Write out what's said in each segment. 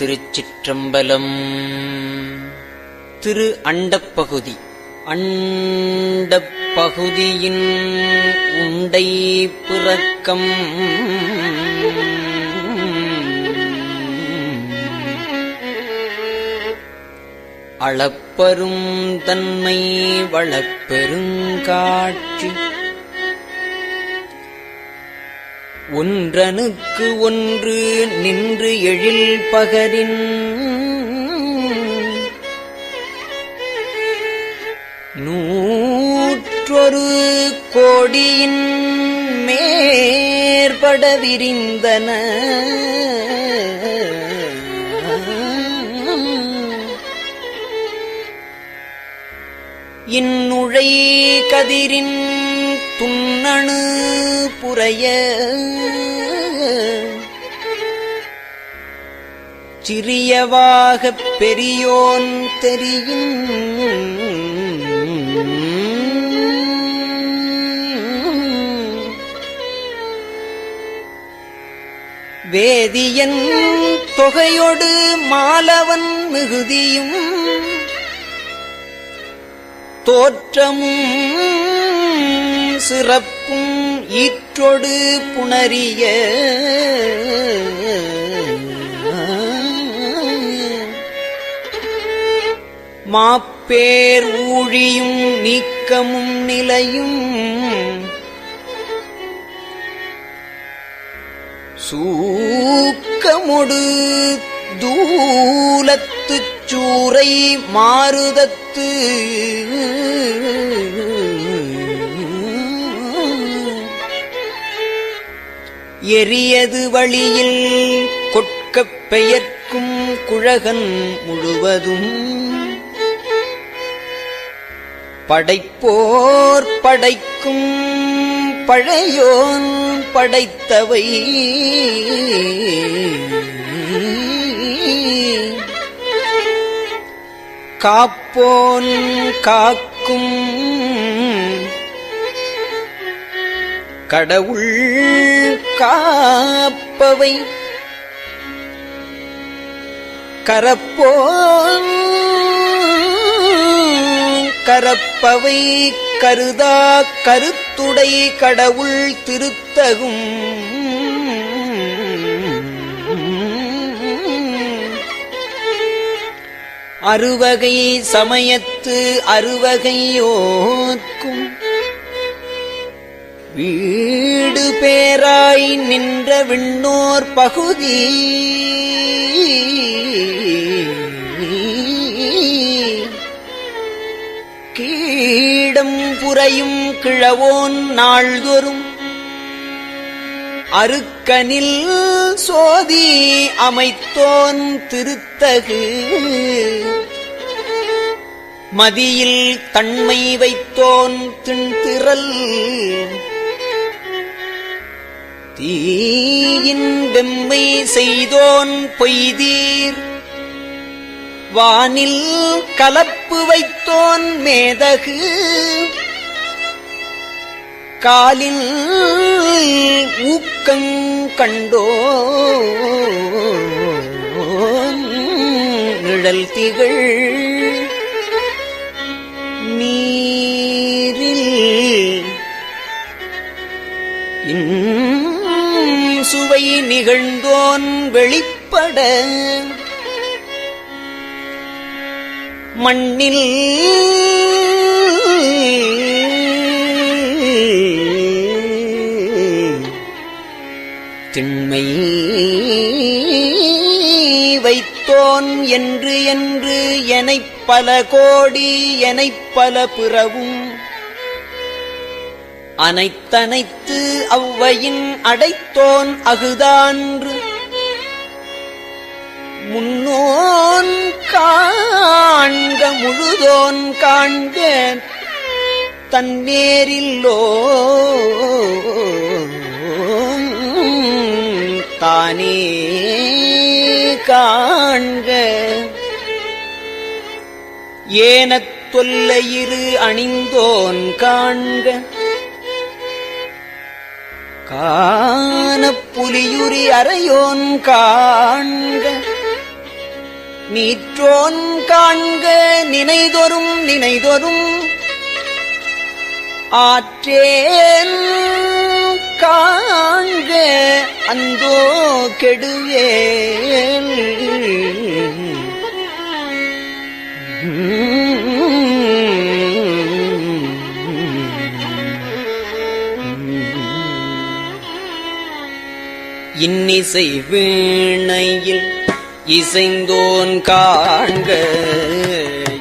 திருச்சிற்றம்பலம். திரு அண்டப்பகுதி. அண்டப்பகுதியின் உண்டை பிறக்கம். அளப்பரும் தன்மை வளப்பெருங்காட்சி. ஒன்றனுக்கு ஒன்று நின்று எழில் பகரின். நூற்றொரு கோடியின் மேற்பட விரிந்தன இந்நுழை கதிரின் துண்ணணு புறைய சிறியவாகப் பெரியோன் தெரியும். வேதியன் தொகையொடு மாலவன் மிகுதியும் தோற்றமும் சிறப்பும் ஈற்றொடு புணரிய. மாப்பேர் ஊழியும் நீக்கமும் நிலையும். சூக்கமுடு தூலத்துச் சூறை மாறுதத்து. எரியது வழியில் கொட்கப் பெயர்க்கும் குழகன் முழுவதும். படைப்போர் படைக்கும் பழையோன் படைத்தவை. காப்போன் காக்கும் கடவுள் காப்பவை. கரப்போன் கரப்பவை கருதா கருத்துடை கடவுள் திருத்தகும். அறுவகை சமயத்து அறுவகையோர்க்கும் வீடு பேராய் நின்ற விண்ணோர் பகுதி. கீடம் புறையும் கிழவோன் நாள்தொறும் அருக்கனில் சோதி அமைத்தோன் திருத்தகு. மதியில் தன்மை வைத்தோன் திண்திரல் தீயின் வெம்மை செய்தோன் பொய்தீர். வானில் கலப்பு வைத்தோன் மேதகு. காலில் ஊக்கங் கண்டோ நிழல் திகழ். நீ சுவை நிகழ்ந்தோன் வெளிப்பட. மண்ணில் திண்மை வைத்தோன் என்று என்று எனைப் பல கோடி எனைப் பல பிறவும் அனைத்தனைத்து அவ்வையின் அடைத்தோன் அகுதான்று. முன்னோன் காண்க முழுதோன் காண்க தன்னேரில்லோ தானே காண்க. ஏனத் தொல்லையிரு அணிந்தோன் காண்க. காணப் புலியுரி அறையோன் காண்க நீற்றோன் காண்க நினைதொரும் நினைதொரும். ஆற்றேன் காண்க அந்தோ கெடுவேன் இன்னிசை வீணையில் இசைந்தோன் காண்க.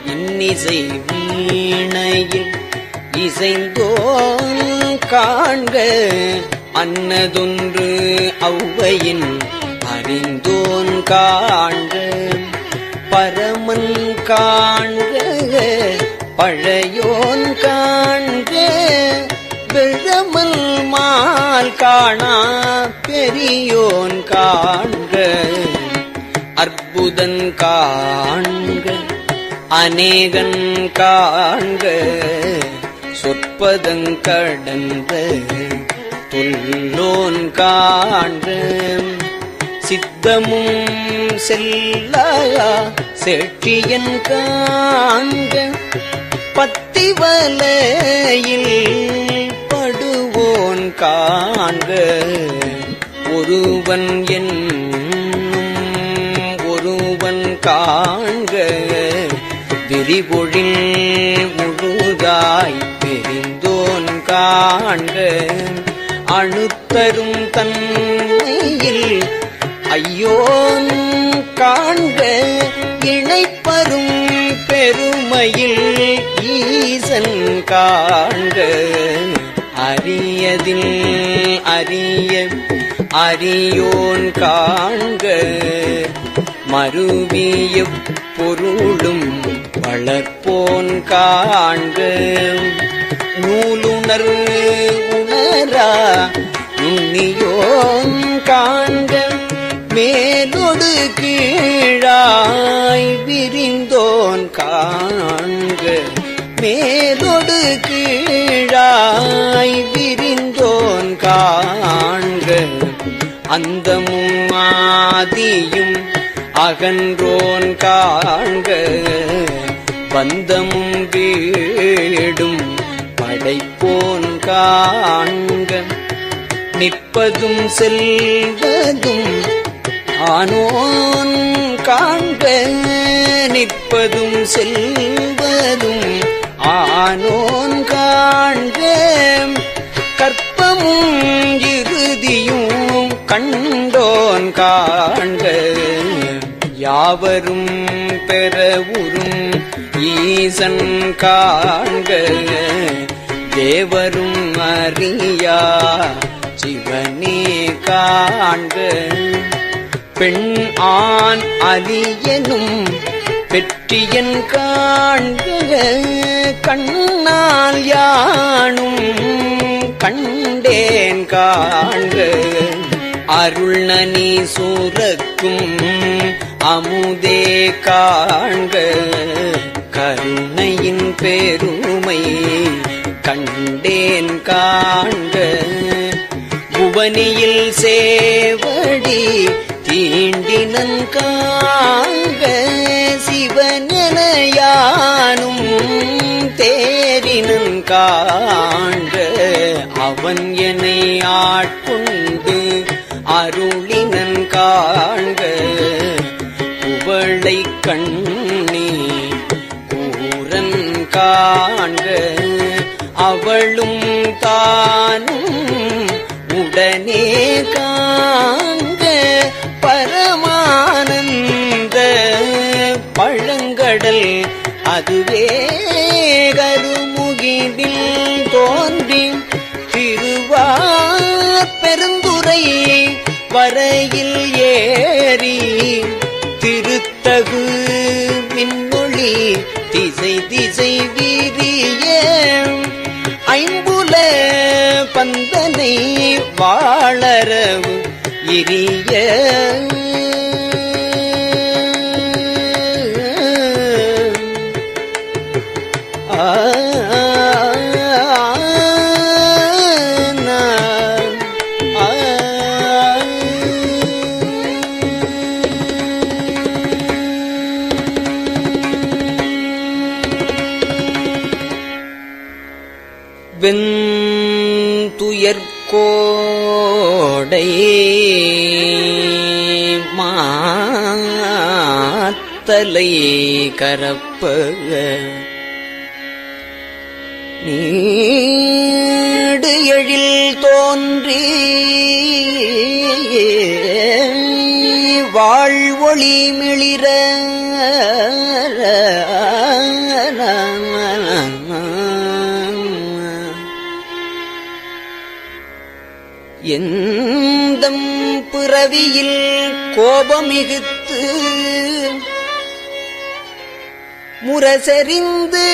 இன்னிசை வீணையில் இசைந்தோன் காண்க. அன்னதொன்று ஔவையின் அறிந்தோன் காண்க. பரமன் காண்க. பழையோன் காண்க. மால் காணா பெரியோன் காண்க. அற்புதன் காண்க அநேகன் காண்க. சொற்பதங் கடந்த துல்லோன் காண்க. சித்தமும் செல்லா செட்டியன் காண்க. பத்திவலையில் படுவோன் காண்க. ஒருவன் என்னும் ஒருவன் காண்க. விரிபொழில் முழுதாய் பெரிந்தோன் காண்க. அணுத்தரும் தன்மையில் ஐயோன் காண்க. இணைப்பரும் பெருமையில் ஈசன் காண்க. அரியதில் அரிய அரியோன் காண்க. மருவிய பொருளும் வளர்ப்போன் காண்க. நூலுணர் உணரா நுண்ணியோன் காண்க. மேலொடு கீழாய் விரிந்தோன் காண்க. மே அந்தமும் ஆதியும் அகன்றோன் காண்க. பந்தமும் வீடும் படைப்போன் காண்க. நிற்பதும் செல்வதும் ஆனோன் காண்க. நிற்பதும் செல்வதும் ஆனோன் காண்க. கற்பமும் இறுதியும் கண்டோன் காண்க. யாவரும் பெறவுறும் ஈசன் காண்க. தேவரும் அறியா சிவனே காண்க. பெண் ஆண் அலியனும் பெற்றியன் காண்க. கண்ணால் யானும் கண்டேன் காண்க. அருள் சூரக்கும் அமுதே காண்க. கருணையின் பெருமை கண்டேன் காண்க. புவனியில் சேவடி தீண்டினன் காண்க. சிவனனையானும் தேரினன் காண்க. அவன் என்னை ஆட்கொண்டு கண்ணி கூரன் காண்க அவளும் தானும் உடனே காண்க பரமானந்த பழங்கடல் அதுவே கருமுகிடில் தோன்றி திருவார் பெருந்துரை வரையில் ஏறி திருத்தகு மின்மொழி திசை திசை வீரிய ஐம்புல பந்தனை வாழறவு இரிய மாத்தலை கரப்ப நீடு எழில் தோன்றி வாழ்வொளி மிளிர. எந்தம் பிறவியில் கோபமிகுத்து முரசறிந்து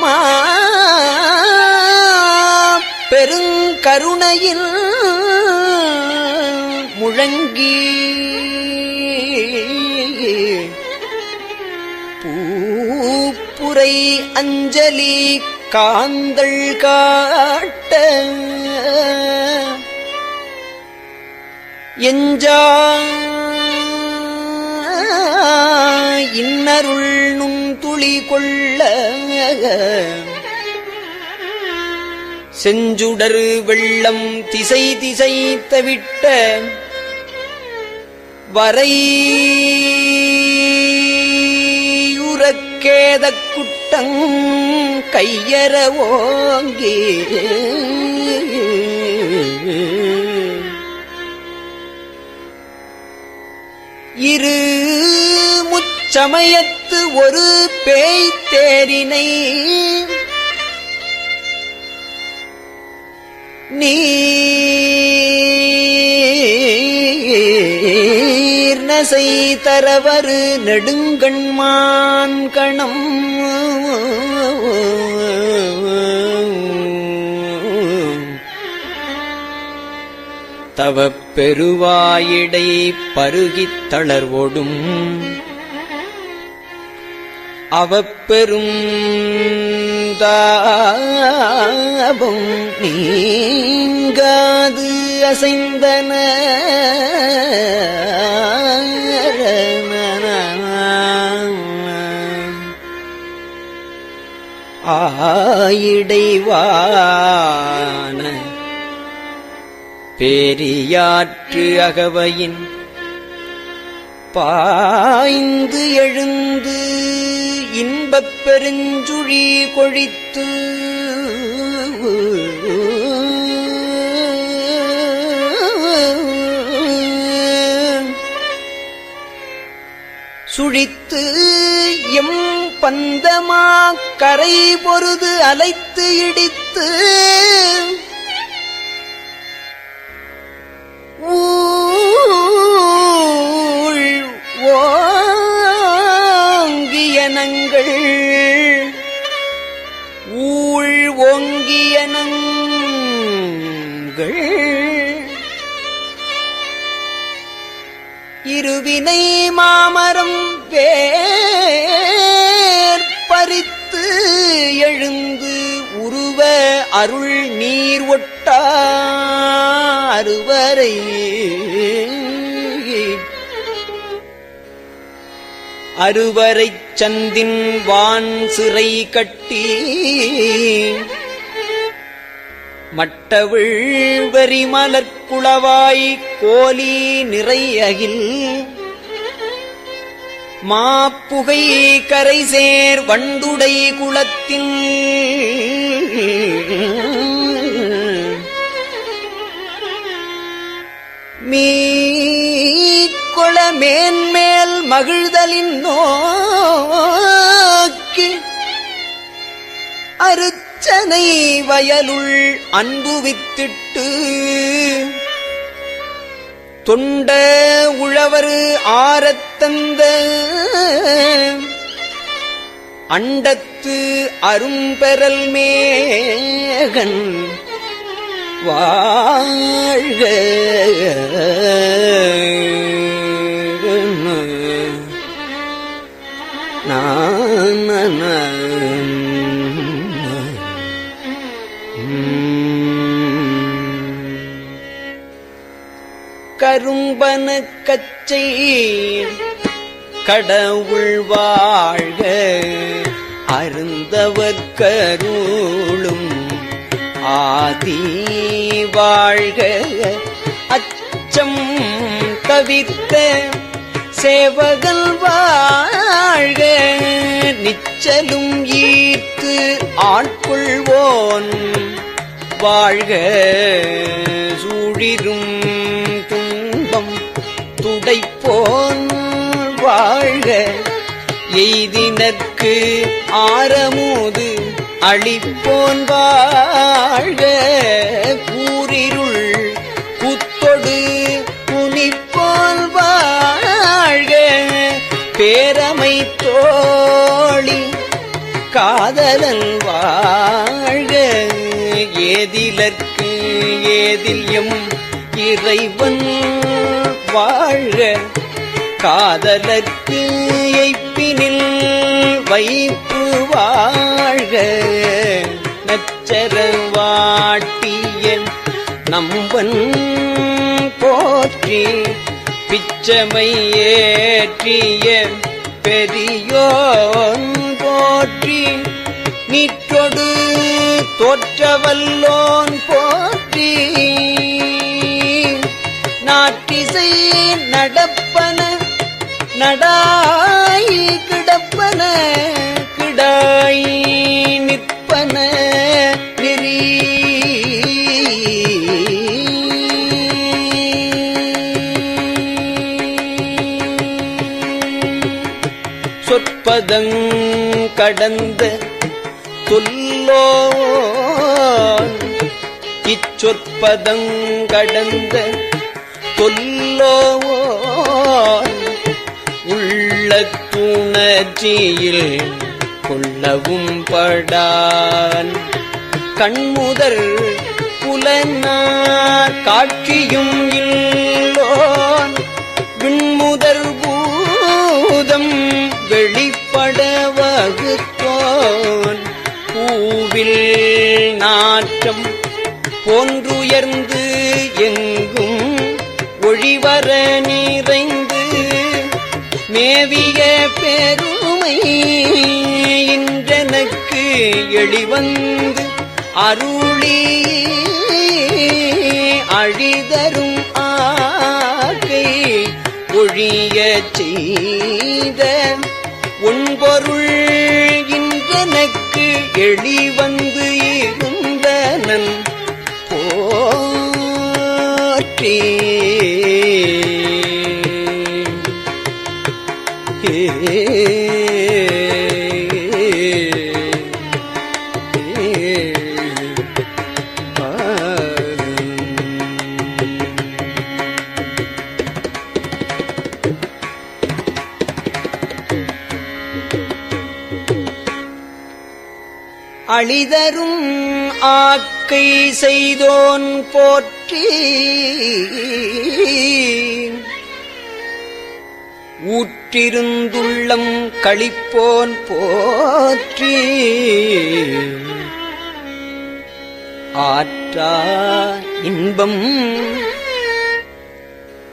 மா பெருங்கருணையில் முழங்கி பூப்புரை அஞ்சலி காந்தள் காட்ட எஞ்சா இன்னருள் நுண்துளி கொள்ள செஞ்சுடரு வெள்ளம் திசை திசை தவிட்ட வரை உரக்கேத குட்டங் கையற ஓங்கி இரு சமயத்து ஒரு பேய் தேரினை நீர்நசை தரவரு நெடுங்கண்மான் கணம். தவப் பெருவாயிடை பருகித் தளர்வோடும் அவப்பெரும் தாபம் நீங்காது அசைந்தன. ஆயிடைவான பெரியாற்று அகவையின் பாய்ந்து எழுந்து இன்பப் பெருஞ்சுழி கொழித்து சுழித்து எம் பந்தமா கரை பொருது அலைத்து இடித்து வினை மாமரம் வேர் பறித்து எழுந்து உருவ அருள் நீர் ஒட்டா அருவரை அருவரைச் சந்தின் வான் சிறை கட்டி மட்டவிழ் வரிமலர் குளவாய் கோலி நிறையகில் அகில் மாப்புகை கரை சேர் வண்டுடை குளத்தின் மீக்கொள மேன்மேல் மகிழ்தலின் நோக்கி. அருச்சனை வயலுள் அன்பு வித்திட்டு. தொண்ட உழவரு ஆரத்தந்த அண்டத்து அரும்பெறல் மேகன் வாழ்க. கரும்பன கச்சை கடவுள் வாழ்க அருந்தவர் கருளும். ஆதி வாழ்க அச்சம் தவிர்த்த சேவகல் வாழ்க. நிச்சலும் ஈர்த்து ஆட்கொள்வோன். வாழ்க சூழிரும் எய்தினர்க்கு ஆரமோது அளிப்போன் வாழ்க. கூரிருள் குத்தொடு புனிப்போன் வாழ்க. பேரமை தோழி காதலன் வாழ்க. ஏதிலற்கு ஏதில் எம் இறைவன் வாழ்க. காதலற்கு எய்ப்பினில் வைப்பு வாழ்க. நச்சர வாட்டிய நம்பன் போற்றி பிச்சமை ஏற்றிய பெரியோன் போற்றி. நீற்றொடு தோற்றவல்லோன் போற்றி. நாட்டிசை நடப்பன நடாய் கிடப்பன கிடாய் நிற்பன நெறி. சொற்பதங் கடந்த சொற்பதங்கடந்த இச்சொற்பதங் கடந்த சொல்லோன் உள்ள துணர்ச்சியில் கொள்ளவும் படான். கண்முதல் புலனார் காட்சியும் இல்லோன். விண்முதற் பூதம் வெளிப்பட வகுத்தோன். பூவில் நாற்றம் போன்றுயர்ந்து எங்கும் ஒழிவர நிறைந்த மேவிய பெருமை இன்றனக்கு எளிவந்து அருளி அழிதரும் ஆகை ஒழிய செய்த உன்பொருள் இன்றனக்கு எளிவந்து அழிதரும் ஆக்கை செய்தோன் போற்றி. ஊற்றிருந்துள்ளம் கழிப்போன் போற்றி. ஆற்றா இன்பம்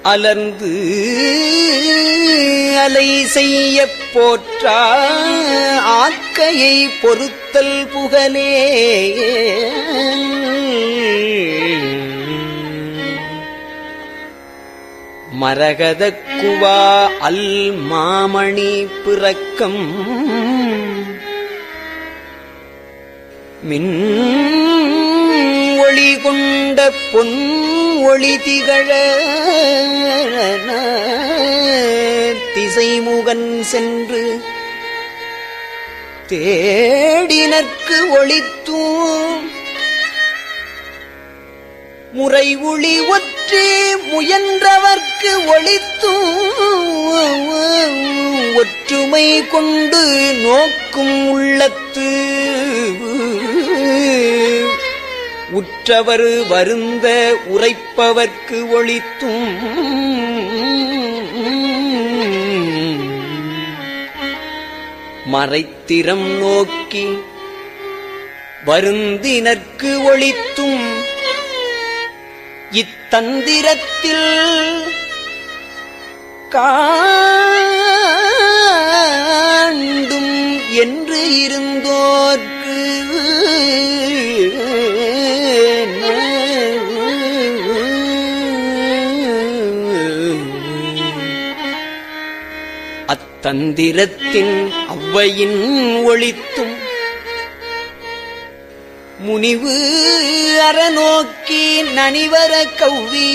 அலர்ந்து அலை செய்ய போற்றா. ஆக்கையை பொறுத்தல் புகழே. மரகதக்குவா அல் மாமணி பிறக்கம். மின் ஒளி கொண்ட பொன் ஒளி திகழ. திசைமுகன் சென்று தேடினற்கு ஒளித்தும். முறை ஒளி ஒற்றே முயன்றவர்க்கு ஒளித்தும். ஒற்றுமை கொண்டு நோக்கும் உள்ளத்து. உற்றவர் வருந்த உரைப்பவர்க்கு ஒளித்தும். மறைத்திறம் நோக்கி வருந்தினர்க்கு ஒளித்தும் இத்தந்திரத்தில் காண்டும் என்று இருந்தோர் தந்திரத்தின் அவ்வையின் ஒளித்தும் முனிவு அறநோக்கி நனிவர கௌவி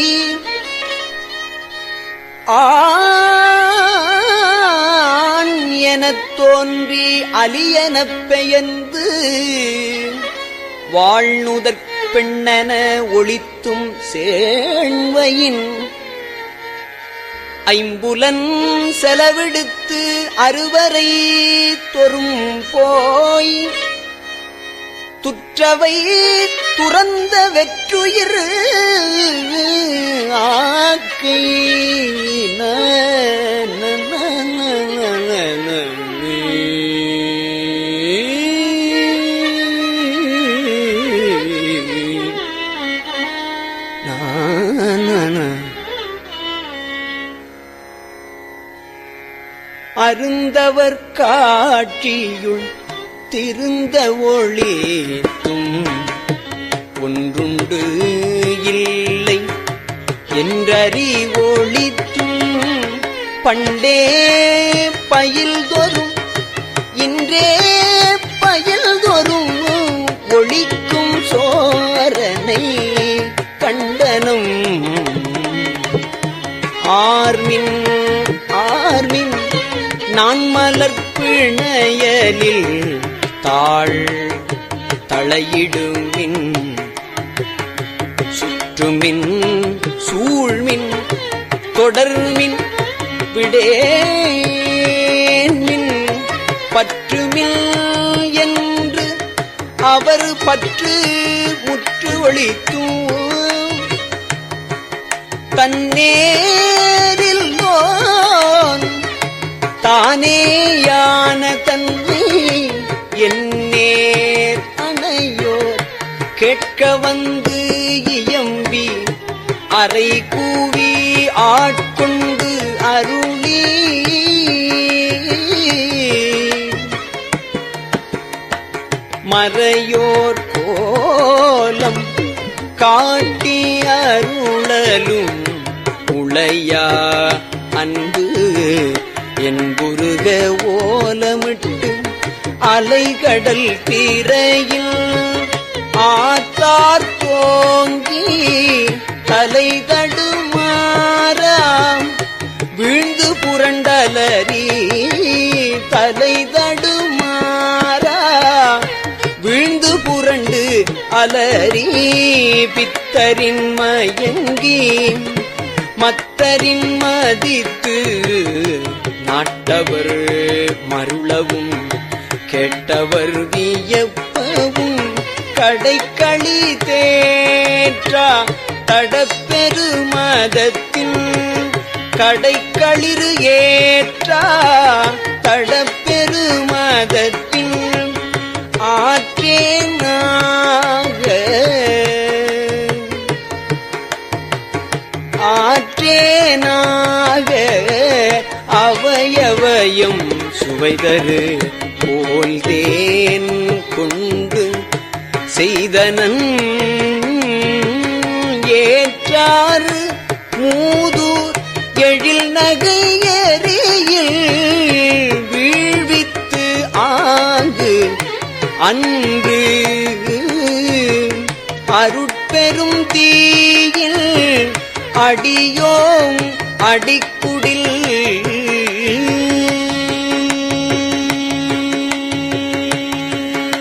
ஆண் எனத் தோன்றி அலியனப் பெயர்ந்து வாழ்நுதற் பெண்ணென ஒளித்தும் சேண்வையின் ஐம்புலன் செலவிடுத்து அறுவரை தொறும் போய் துற்றவை துறந்த வெற்றுயிர் ஆக்கை ந, அருந்தவர் காட்சியுள் திருந்த ஒளித்தும் ஒன்றுண்டு இல்லை என்றறி ஒளித்தும். பண்டே பயில் தோறும் இன்றே பயில் தோறும் ஒளிக்கும் சோரனை கண்டனம். ஆர்மின் நான் மலர்ப்பிணையலில் தாழ் தலையிடுமின் சுற்றுமின் சூழ்மின் தொடர்மின் விடேமின் பற்றுமில் என்று அவர் பற்று முற்று ஒழித்தும் தன்னே தானேயான தன்மை என்னேர் அணையோர் கேட்க வந்து இயம்பி அறை கூவி ஆட்கொண்டு அருளி. மறையோர் கோலம் காட்டி அருளலும் உளையா அன்பு என்புருக ஓலமிட்டு அலைகடல் தீரையில் ஆத்தார் தோங்கி தலை தடுமாறாம். விழுந்து புரண்டலரி தலை தடுமாறா விழுந்து புரண்டு அலரி பித்தரின் மயங்கி மத்தரின் மதித்து நாட்டவர் மருளவும் கேட்டவர் வியப்பவும் கடைக்களி தேற்றா தடப்பெரு மதத்தின் கடைக்களிறு ஏற்றா செய்தரு போல் தேன் கொண்டு செய்தனன் ஏற்றாறு மூதூர் எழில் நகையறியில் வீழ்வித்து ஆங்கு அன்று அருட்பெரும் தீயில் அடியோம் அடிக்க